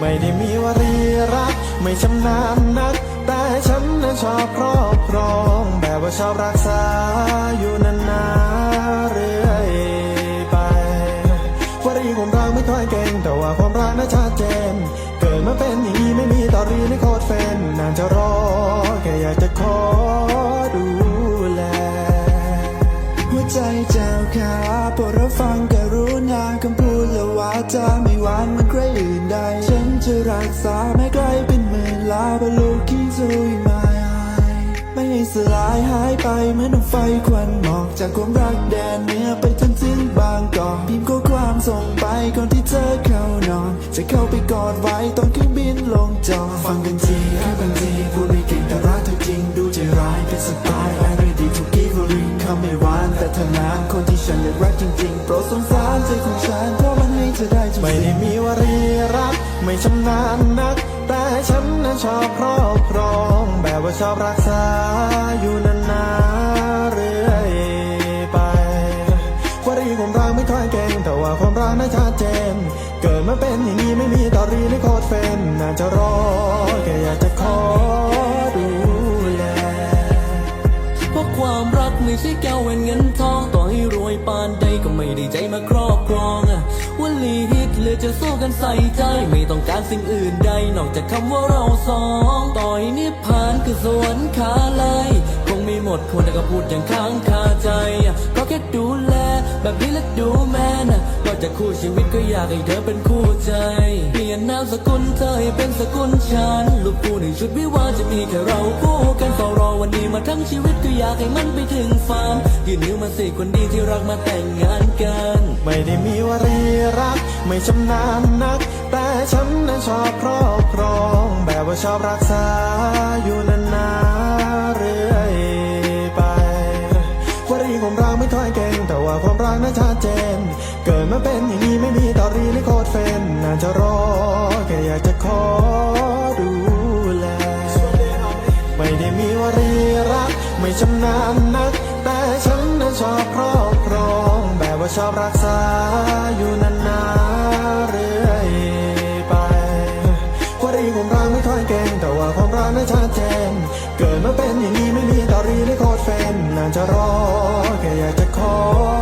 ไม่ได้มีวรีรัก ไม่ชำนาญนัก แต่ฉันนั้นชอบครอบครอง แบบว่าชอบรักษาอยู่นานๆเรื่อยไปวรีความรักไม่ค่อยเก่ง แต่ว่าความรักน่าชัดเจน เกิดมาเป็นอย่างนี้ไม่มีต่อรีในโคตรเฟนนานจะรอแค่อยากจะขอดูแล หัวใจเจ้าขาโปรดรับฟังกรุณาคำพูดและวาจาไม่หวาน รักษาแม้ไกลเป็นหมื่นลาบนโลกที่เธออยู่มาไม่ให้สลายหายไปเหมือนไฟควันหมอกจากความรักแดนเหนือไปจนถึงบางกอกพิมพ์ข้อความส่งไปก่อนที่เธอเข้านอน จะเข้าไปกอดไว้ตอนเครื่องบินลงจอดฟังกันทีแค่บางทีพูดไม่เก่งแต่รักเธอจริงดูใจร้ายเป็นสไตล์ไอเรดีทุกกี้ก็ลิงคำไม่หวานแต่เธอนั้นคนที่ฉันอยากรักจริงๆโปรดสงสารใจของฉันเพราะมันให้เธอได้ทุกไม่ได้มีวารีรัก ไม่ชำนาญนัก แต่ฉันนั้นชอบครอบครอง แบบว่าชอบรักษาอยู่นานๆเรื่อยไปวรีความรักไม่ค่อยเก่ง แต่ว่าความรักน่าชัดเจน เกิดมาเป็นอย่างนี้ไม่มีตอรีในโคตรเฟนน่าจะรอแค่อยากจะขอดูแลเพราะความรักไม่ใช่แก้วแหวนเงินทองต่อให้รวยปานใดก็ไม่ได้ใจมาครอบครองอะวลีฮิต เหลือจะสู้กันใส่ใจ ไม่ต้องการสิ่งอื่นใด นอกจากคำว่าเราสอง ต่อยนิพพานคือสวรรค์ขาไลย ไม่หมดคนแต่ก็พูดอย่างค้างคาใจก็แค่ดูแล แบบนี้และดูแม่นะนอกจากคู่ชีวิตก็อยากให้เธอเป็นคู่ใจเปลี่ยนนามสกุลเธอให้เป็นสกุลฉันลูกคู่ในชุดวิวาจะมีแค่เราคู่กันเฝ้ารอวันนี้มาทั้งชีวิตก็อยากให้มันไปถึงฝันยืนนิ้วมาสิคนดีที่รักมาแต่งงานกัน ไม่ได้มีวรีรัก ไม่ชำนาญนัก แต่ฉันนั้นชอบครอบครอง แบบว่าชอบรักษาอยู่ ความรักไม่ค่อยเก่ง แต่ว่าความรักน่าชัดเจน เกิดมาเป็นอย่างนี้ไม่มีตอรีในโคตรเฟนน่าจะรอแค่อยากจะขอดูแล ไม่ได้มีวรีรัก ไม่ชำนาญนัก แต่ฉันนั้นชอบครอบครอง แบบว่าชอบรักษาอยู่นะ ความรักไม่ค่อยเก่งแต่ว่าความรักน่าชัดเจน เกิดมาเป็นอย่างนี้ไม่มีตอรีในโคตรแฟนนานจะรอแค่อยากจะขอ